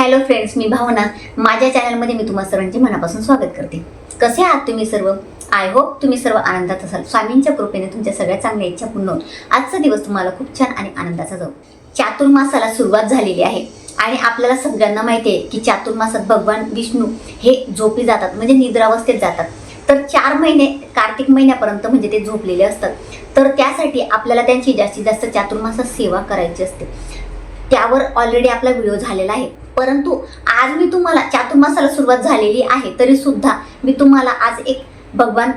Hello friends मी भावना. माझ्या चॅनलमध्ये मी तुम्हा सर्वांचे मनापासून स्वागत करते. कसे आहात तुम्ही सर्व? आय होप तुम्ही सर्व आनंदात असाल. स्वामींच्या कृपेने तुमच्या सगळ्या चांगल्या इच्छा पूर्ण होत आजचा दिवस तुम्हाला खूप छान आणि आनंदाचा जाऊ. चातुर्मासाला सुरुवात झालेली आहे. आणि आपल्याला सगळ्यांना माहिती आहे की चातुर्मासात भगवान विष्णू हे झोपी जातात. म्हणजे निद्रावस्थेत जातात. तर चार महिने कार्तिक महिन्यापर्यंत म्हणजे ते झोपलेले असतात. तर त्यासाठी आपल्याला त्यांची जास्तीत जास्त चातुर्मासात सेवा करायची असते. त्यावर ऑलरेडी आपला व्हिडिओ झालेला आहे. परंतु आज मी तुम्हाला चातुर्मासाला सुरुवात झालेली आहे तरी सुद्धा मी तुम्हाला आज एक भगवान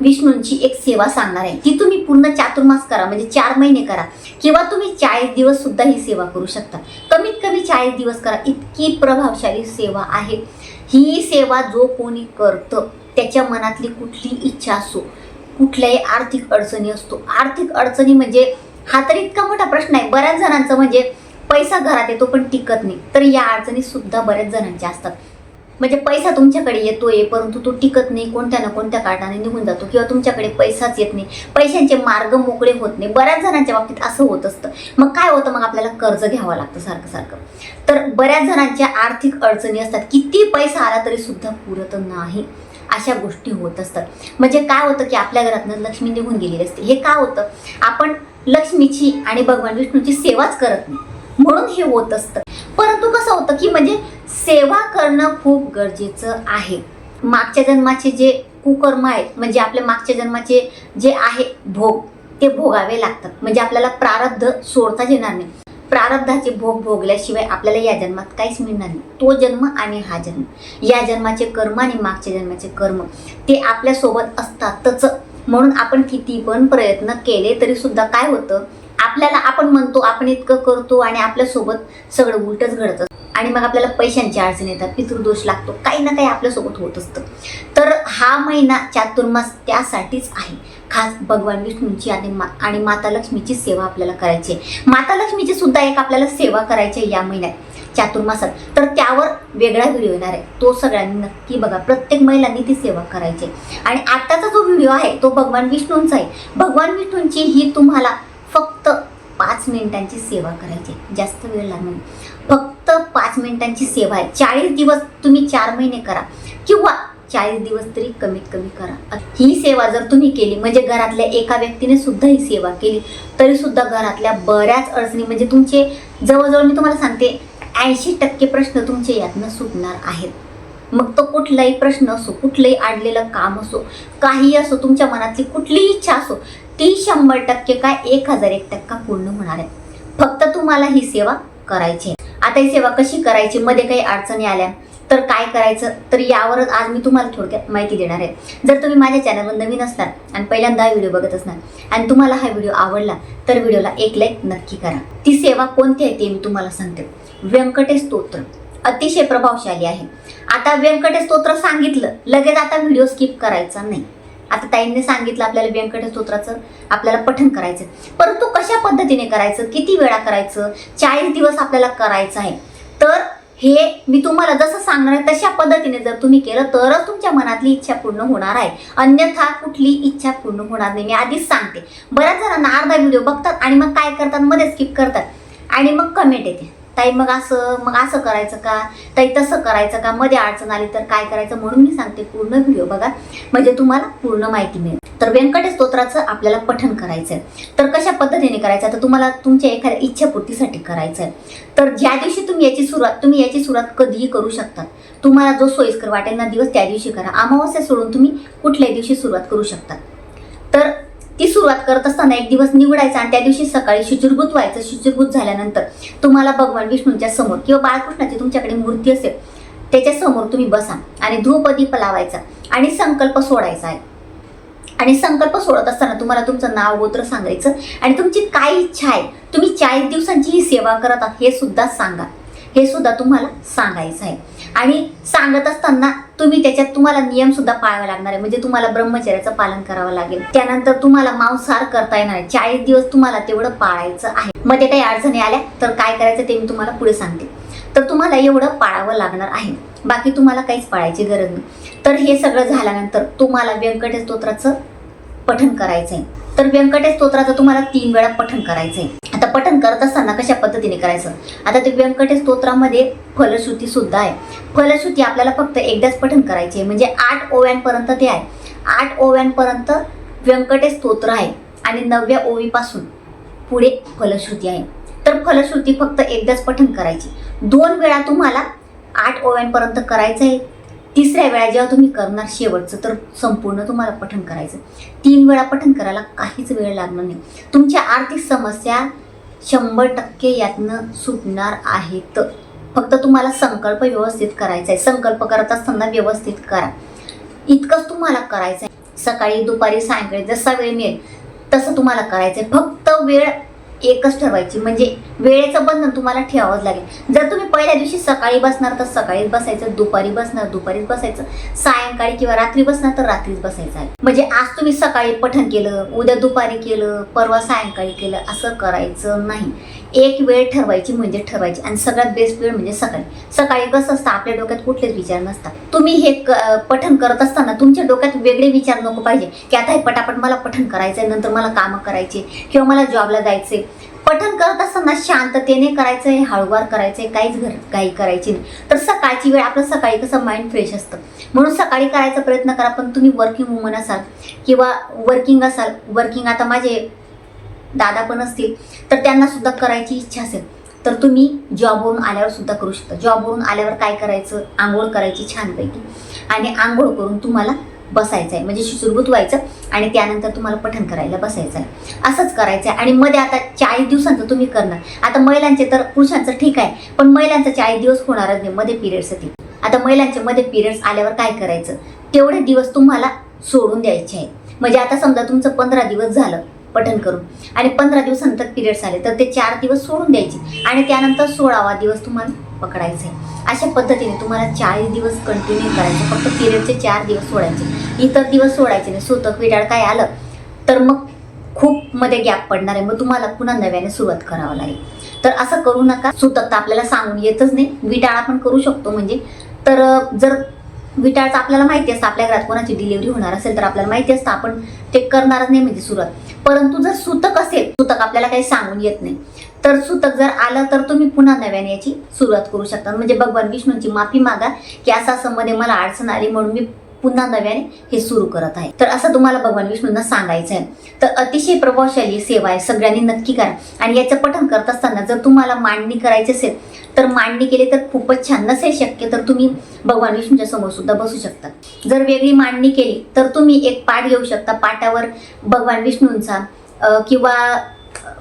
विष्णूंची एक सेवा सांगणार आहे. ती तुम्ही पूर्ण चातुर्मास करा म्हणजे चार महिने करा. किंवा तुम्ही चाळीस दिवस सुद्धा ही सेवा करू शकता. कमीत कमी चाळीस दिवस करा. इतकी प्रभावशाली सेवा आहे. ही सेवा जो कोणी करतं त्याच्या मनातली कुठली इच्छा असो कुठल्याही आर्थिक अडचणी असतो आर्थिक अडचणी म्हणजे हा तर इतका मोठा प्रश्न आहे. बऱ्याच जणांचं म्हणजे पैसा घरात येतो पण टिकत नाही. तर या अडचणी सुद्धा बऱ्याच जणांच्या असतात. म्हणजे पैसा तुमच्याकडे येतोय परंतु तो टिकत नाही कोणत्या ना कोणत्या कारणाने निघून जातो किंवा तुमच्याकडे पैसाच येत नाही. पैशांचे मार्ग मोकळे होत नाही. बऱ्याच जणांच्या बाबतीत असं होत असतं. मग काय होतं? मग आपल्याला कर्ज घ्यावं लागतं सारखं सारखं. तर बऱ्याच जणांच्या आर्थिक अडचणी असतात. किती पैसा आला तरी सुद्धा पुरत नाही. अशा गोष्टी होत असतात. म्हणजे काय होतं की आपल्या घरातनं लक्ष्मी निघून गेलेली असते. हे का होतं? आपण लक्ष्मीची आणि भगवान विष्णूची सेवाच करत नाही. म्हणून हे होत असतं. परंतु कसं होतं की म्हणजे सेवा करणं खूप गरजेचं आहे. मागच्या जन्माचे जे कुकर्म आहेत म्हणजे आपल्या मागच्या जन्माचे जे आहे भोग ते भोगावे लागतात. म्हणजे आपल्याला प्रारब्ध सोडताच येणार नाही. प्रारब्धाचे भोग भोगल्याशिवाय आपल्याला या जन्मात काहीच मिळणार नाही. तो जन्म आणि हा जन्म. या जन्माचे कर्म आणि मागच्या जन्माचे कर्म ते आपल्यासोबत असतातच. म्हणून आपण किती पण प्रयत्न केले तरी सुद्धा काय होतं? आपल्याला आपण म्हणतो आपण इतकं करतो आणि आपल्यासोबत सगळं उलटच घडतं आणि मग आपल्याला पैशांची अडचण येतात पितृदोष लागतो काही ना काही आपल्यासोबत होत असतं. तर हा महिना चातुर्मास त्यासाठीच आहे. खास भगवान विष्णूंची आणि मा आणि माता लक्ष्मीची सेवा आपल्याला करायची आहे. माता लक्ष्मीची सुद्धा एक आपल्याला सेवा करायची आहे या महिन्यात चातुर्मासात. तर त्यावर वेगळा व्हिडिओ येणार आहे. तो सगळ्यांनी नक्की बघा. प्रत्येक महिलांनी ती सेवा करायची आहे. आणि आत्ताचा जो व्हिडिओ आहे तो भगवान विष्णूंचा आहे. भगवान विष्णूंची ही तुम्हाला फक्त पाच मिनिटांची सेवा करायची. आहे. जास्त वेळ लागणार फक्त पाच मिनिटांची सेवा आहे. चाळीस दिवस तुम्ही चार महिने करा. किंवा चाळीस दिवस तरी कमीत कमी करा. ही सेवा जर तुम्ही केली म्हणजे घरातल्या एका व्यक्तीने सुद्धा ही सेवा केली तरी सुद्धा घरातल्या बऱ्याच अडचणी म्हणजे तुमचे जवळजवळ मी तुम्हाला सांगते ऐंशी टक्के प्रश्न तुमचे यातनं सुटणार आहेत. मग तो कुठलाही प्रश्न असो कुठलंही अडलेलं काम असो काही असो तुमच्या मनातली कुठलीही इच्छा असो ती शंभर टक्के काय एक हजार एक टक्का पूर्ण होणार आहे. फक्त तुम्हाला ही सेवा करायची आहे. आता ही सेवा कशी करायची? मध्ये काही अडचणी आल्या तर काय करायचं? तर यावरच आज मी तुम्हाला थोडक्यात माहिती देणार आहे. जर तुम्ही माझ्या चॅनलवर नवीन असणार आणि पहिल्यांदा हा व्हिडिओ बघत असणार आणि तुम्हाला हा व्हिडिओ आवडला तर व्हिडिओला एक लाईक नक्की करा. ती सेवा कोणती आहे ते मी तुम्हाला सांगते. व्यंकटेश स्तोत्र. अतिशय प्रभावशाली आहे. आता व्यंकटेश स्तोत्र सांगितलं लगेच आता व्हिडिओ स्किप करायचा नाही. आता ताईंनी सांगितलं आपल्याला व्यंकट स्तोत्राचं आपल्याला पठन करायचं. परंतु कशा पद्धतीने करायचं? किती वेळा करायचं? चाळीस दिवस आपल्याला करायचं आहे. तर हे मी तुम्हाला जसं सांगणार आहे तशा पद्धतीने जर तुम्ही केलं तरच तुमच्या मनातली इच्छा पूर्ण होणार आहे. अन्यथा कुठली इच्छा पूर्ण होणार नाही. मी आधीच सांगते. बऱ्याच जणांना अर्धा व्हिडिओ बघतात आणि मग काय करतात? मध्ये स्किप करतात. आणि मग कमेंट येते. ताई मग असं मग असं करायचं का? ताई तसं करायचं का? मध्ये अडचण आली तर काय करायचं म्हणून मी सांगते पूर्ण व्हिडिओ बघा. म्हणजे तुम्हाला पूर्ण माहिती मिळेल. तर व्यंकटेश स्तोत्राचं आपल्याला पठण करायचं आहे तर कशा पद्धतीने करायचं? तर तुम्हाला तुमच्या एखाद्या इच्छापूर्तीसाठी करायचं आहे तर ज्या दिवशी तुम्ही याची सुरुवात तुम्ही याची सुरुवात कधीही करू शकता. तुम्हाला जो सोयीस्कर वाटेल ना दिवस त्या दिवशी करा. अमावस्या सोडून तुम्ही कुठल्याही दिवशी सुरुवात करू शकता. सुरुवात करत असताना एक दिवस निवडायचा आणि त्या दिवशी सकाळी शुचिरभूत व्हायचं. शुचिरभूत झाल्यानंतर तुम्हाला भगवान विष्णूंच्या समोर किंवा बाळकृष्णाची तुमच्याकडे मूर्ती असेल त्याच्यासमोर तुम्ही बसा आणि धूपदीप लावायचा आणि संकल्प सोडायचा आहे. आणि संकल्प सोडत असताना तुम्हाला तुमचं नाव गोत्र सांगायचं आणि तुमची काय इच्छा आहे तुम्ही चाळीस दिवसांची ही सेवा करत आहात हे सुद्धा सांगा. हे सुद्धा तुम्हाला सांगायचं आहे. आणि सांगत असताना तुम्ही त्याच्यात तुम्हाला नियम सुद्धा पाळावे लागणार आहे. म्हणजे तुम्हाला ब्रह्मचर्याचं पालन करावं लागेल. त्यानंतर तुम्हाला मांसाहार करता येणार आहे. चाळीस दिवस तुम्हाला तेवढं पाळायचं आहे. मध्ये काही अडचणी आल्या तर काय करायचं ते मी तुम्हाला पुढे सांगते. तर तुम्हाला एवढं पाळावं लागणार आहे. बाकी तुम्हाला काहीच पाळायची गरज नाही. तर हे सगळं झाल्यानंतर तुम्हाला व्यंकटेश स्तोत्राचं पठन करायचं आहे तर व्यंकटेश स्तोत्राचं तुम्हाला तीन वेळा पठन करायचं आहे आता पठन करत असताना कशा पद्धतीने करायचं? आता ते व्यंकटेश स्तोत्रामध्ये फलश्रुती सुद्धा आहे. फलश्रुती आपल्याला फक्त एकदाच पठन करायची आहे म्हणजे आठ ओव्यांपर्यंत ते आहे. आठ ओव्यांपर्यंत व्यंकटेश स्तोत्र आहे. आणि नवव्या ओवीपासून पुढे फलश्रुती आहे. तर फलश्रुती फक्त एकदाच पठन करायची. दोन वेळा तुम्हाला आठ ओव्यांपर्यंत करायचं आहे तिसऱ्या वेळा जेव्हा तुम्ही करणार शेवटचं तर संपूर्ण तुम्हाला पठण करायचं. तीन वेळा पठण करायला काहीच वेळ लागणार नाही. तुमच्या आर्थिक समस्या शंभर टक्के यातनं सुटणार आहेत. फक्त तुम्हाला संकल्प व्यवस्थित करायचा आहे. संकल्प करत असताना व्यवस्थित करा. इतकंच तुम्हाला करायचं आहे सकाळी दुपारी सायंकाळी जसा वेळ मिळेल तसं तुम्हाला करायचं आहे फक्त वेळ एकच ठरवायची म्हणजे वेळेचं बंधन तुम्हाला ठेवावंच लागेल. जर तुम्ही पहिल्या दिवशी सकाळी बसणार तर सकाळीच बसायचं दुपारी बसणार दुपारीच बसायचं. सायंकाळी किंवा रात्री बसणार तर रात्रीच बसायचं आहे. म्हणजे आज तुम्ही सकाळी पठण केलं उद्या दुपारी केलं परवा सायंकाळी केलं असं करायचं नाही. एक वेळ ठरवायची म्हणजे ठरवायची. आणि सगळ्यात बेस्ट वेळ म्हणजे सकाळी. सकाळी कसं असतं आपल्या डोक्यात कुठलेच विचार नसतात. तुम्ही हे क- पठण करत असताना तुमच्या डोक्यात वेगळे विचार नको पाहिजे. की आता हे पटापट मला पठण करायचंय नंतर मला कामं करायचे किंवा मला जॉबला जायचे पठण करत असताना शांततेने करायचंय हळूवार करायचंय काहीच घर काही करायची नाही. तर सकाळची वेळ आपलं सकाळी कसं माइंड फ्रेश असतं. म्हणून सकाळी करायचा प्रयत्न करा पण तुम्ही वर्किंग वुमन असाल किंवा वर्किंग असाल वर्किंग आता माझे दादा पण असतील तर त्यांना सुद्धा करायची इच्छा असेल तर तुम्ही जॉबवरून आल्यावर सुद्धा करू शकता. जॉबवरून आल्यावर काय करायचं? आंघोळ करायची छानपैकी. आणि आंघोळ करून तुम्हाला बसायचं आहे म्हणजे सुरभूत व्हायचं आणि त्यानंतर तुम्हाला पठण करायला बसायचं आहे असंच करायचं आहे आणि मध्ये आता चाळीस दिवसांचं तुम्ही करणार. आता महिलांचे तर पुरुषांचं ठीक आहे पण महिलांचं चाळीस दिवस होणारच नाही. मध्ये पिरियड्स येतील आता महिलांचे मध्ये पिरियड्स आल्यावर काय करायचं? तेवढे दिवस तुम्हाला सोडून द्यायचे आहे म्हणजे आता समजा तुमचं पंधरा दिवस झालं पठण करून आणि पंधरा दिवसानंतर पिरियड्स आले तर ते चार दिवस सोडून द्यायचे. आणि त्यानंतर सोळावा दिवस तुम्हाला पकडायचा आहे. अशा पद्धतीने तुम्हाला चाळीस दिवस कंटिन्यू करायचे फक्त पिरियडचे चार दिवस सोडायचे. इतर दिवस सोडायचे नाही. सुतक विटाळ काय आलं तर मग खूप मध्ये गॅप पडणार आहे. मग तुम्हाला पुन्हा नव्याने सुरुवात करावं लागेल. तर असं करू नका. सुतक तर आपल्याला सांगून येतच नाही. विटाळा पण करू शकतो म्हणजे. तर जर विटाळचं आपल्याला माहिती असतं आपल्या घरात कोणाची डिलिव्हरी होणार असेल तर आपल्याला माहिती असतं आपण ते करणारच नाही म्हणजे सुरुवात. परंतु जर सुतक असेल सुतक आपल्याला काही सांगून येत नाही. तर सुतक जर आलं तर तुम्ही पुन्हा नव्याने याची सुरुवात करू शकता. म्हणजे भगवान विष्णूंची माफी मागा की असं असं मध्ये मला अडचण आली म्हणून मी पुन्हा नव्याने हे सुरू करत आहे. तर असं तुम्हाला भगवान विष्णूंना सांगायचं आहे तर अतिशय प्रभावशाली सेवा आहे सगळ्यांनी नक्की करा. आणि याचं पठण करत असताना जर तुम्हाला मांडणी करायची असेल तर मांडणी केली तर खूपच छान. नसेल शक्य तर तुम्ही भगवान विष्णूच्या समोर सुद्धा बसू शकता. जर वेगळी मांडणी केली तर तुम्ही एक पाठ घेऊ शकता. पाटावर भगवान विष्णूंचा किंवा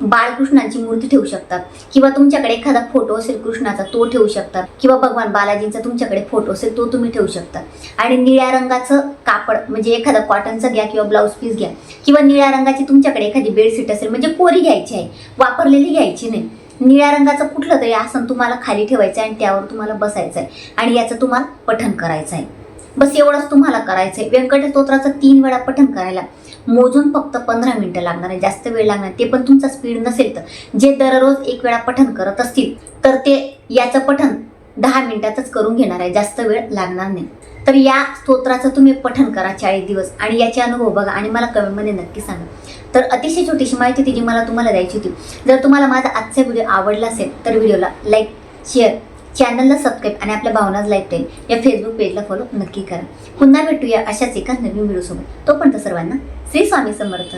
बाळकृष्णांची मूर्ती ठेवू शकतात. किंवा तुमच्याकडे एखादा फोटो असेल कृष्णाचा तो ठेवू शकतात. किंवा भगवान बालाजींचा तुमच्याकडे फोटो असेल तो तुम्ही ठेवू शकता. आणि निळ्या रंगाचं कापड म्हणजे एखादा कॉटनचं घ्या किंवा ब्लाऊज पीस घ्या. किंवा निळ्या रंगाची तुमच्याकडे एखादी बेडशीट असेल म्हणजे कोरी घ्यायची आहे. वापरलेली घ्यायची नाही. निळ्या रंगाचं कुठलं तरी आसन तुम्हाला खाली ठेवायचं आहे आणि त्यावर तुम्हाला बसायचं आहे. आणि याचं तुम्हाला पठण करायचं आहे. बस एवढंच तुम्हाला करायचं आहे व्यंकट स्तोत्राचं तीन वेळा पठण करायला. मोजून फक्त पंधरा मिनिटं लागणार आहे जास्त वेळ लागणार. ते पण तुमचा स्पीड नसेल तर. जे दररोज एक वेळा पठण करत असतील तर ते याचं पठण दहा मिनिटातच करून घेणार आहे जास्त वेळ लागणार नाही. तर या स्तोत्राचं तुम्ही पठण करा चाळीस दिवस. आणि याचे अनुभव बघा. आणि मला कमेंटमध्ये नक्की सांगा. तर अतिशय छोटीशी माहिती होती जी मला तुम्हाला द्यायची होती. जर तुम्हाला माझा आजचा व्हिडिओ आवडला असेल तर व्हिडिओला लाईक शेअर चॅनलला सबस्क्राईब आणि आपल्या भावनाज लाईफ टाईम या फेसबुक पेजला फॉलो नक्की करा. पुन्हा भेटूया अशाच एका नवीन व्हिडिओसोबत तोपर्यंत सर्वांना श्री स्वामी समर्थ.